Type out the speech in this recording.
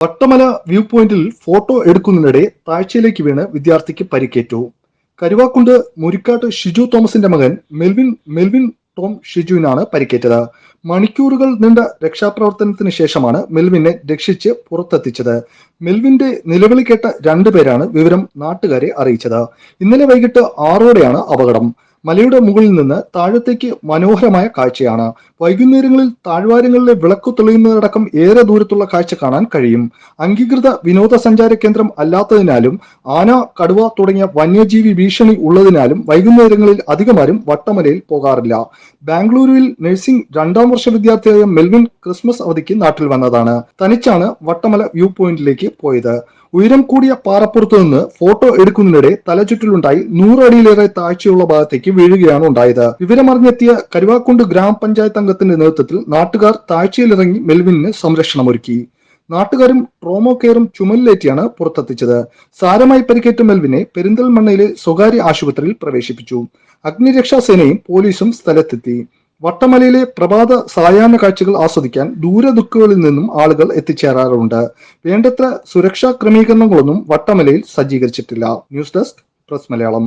Vattamala view പോയിന്റിൽ photo എടുക്കുന്നതിനിടെ താഴ്ചയിലേക്ക് വീണ് വിദ്യാർത്ഥിക്ക് പരിക്കേറ്റു. കരുവാക്കുണ്ട് മുരിക്കാട്ട് ഷിജു തോമസിന്റെ മകൻ മെൽവിൻ മെൽവിൻ ടോം ഷിജുവിനാണ് പരിക്കേറ്റത്. മണിക്കൂറുകൾ നീണ്ട രക്ഷാപ്രവർത്തനത്തിന് ശേഷമാണ് മെൽവിനെ രക്ഷിച്ച് പുറത്തെത്തിച്ചത്. മെൽവിന്റെ നിലവിളി കേട്ട രണ്ടുപേരാണ് വിവരം നാട്ടുകാരെ അറിയിച്ചത്. ഇന്നലെ വൈകിട്ട് ആറോടെയാണ് അപകടം. മലയുടെ മുകളിൽ നിന്ന് താഴത്തേക്ക് മനോഹരമായ കാഴ്ചയാണ്. വൈകുന്നേരങ്ങളിൽ താഴ്വാരങ്ങളിലെ വിളക്ക് തെളിയുന്നതടക്കം ഏറെ ദൂരത്തുള്ള കാഴ്ച കാണാൻ കഴിയും. അംഗീകൃത വിനോദസഞ്ചാര കേന്ദ്രം അല്ലാത്തതിനാലും ആന കടുവ തുടങ്ങിയ വന്യജീവി ഭീഷണി ഉള്ളതിനാലും വൈകുന്നേരങ്ങളിൽ അധികമാരും വട്ടമലയിൽ പോകാറില്ല. ബാംഗ്ലൂരുവിൽ നഴ്സിംഗ് രണ്ടാം വർഷ വിദ്യാർത്ഥിയായ മെൽവിൻ ക്രിസ്മസ് അവധിക്ക് നാട്ടിൽ വന്നതാണ്. തനിച്ചാണ് വട്ടമല വ്യൂ പോയിന്റിലേക്ക് പോയത്. ഉയരം കൂടിയ പാറപ്പുറത്തു നിന്ന് ഫോട്ടോ എടുക്കുന്നതിനിടെ തലചുറ്റിലുണ്ടായി നൂറടിയിലേറെ താഴ്ചയുള്ള ഭാഗത്തേക്ക് വീഴുകയാണ് ഉണ്ടായത്. വിവരമറിഞ്ഞെത്തിയ കരുവാക്കുണ്ട് ഗ്രാമപഞ്ചായത്ത് അംഗത്തിന്റെ നേതൃത്വത്തിൽ നാട്ടുകാർ താഴ്ചയിലിറങ്ങി മെൽവിന് സംരക്ഷണമൊരുക്കി. നാട്ടുകാരും ട്രോമോ കെയറും ചുമലിലേറ്റിയാണ് പുറത്തെത്തിച്ചത്. സാരമായി പരിക്കേറ്റ മെൽവിനെ പെരിന്തൽമണ്ണയിലെ സ്വകാര്യ ആശുപത്രിയിൽ പ്രവേശിപ്പിച്ചു. അഗ്നിരക്ഷാ സേനയും പോലീസും സ്ഥലത്തെത്തി. വട്ടമലയിലെ പ്രഭാത സായാഹ്ന കാഴ്ചകൾ ആസ്വദിക്കാൻ ദൂരദുഃഖങ്ങളിൽ നിന്നും ആളുകൾ എത്തിച്ചേരാറുണ്ട്. വേണ്ടത്ര സുരക്ഷാ ക്രമീകരണങ്ങളൊന്നും വട്ടമലയിൽ സജ്ജീകരിച്ചിട്ടില്ല. News desk press Malayalam.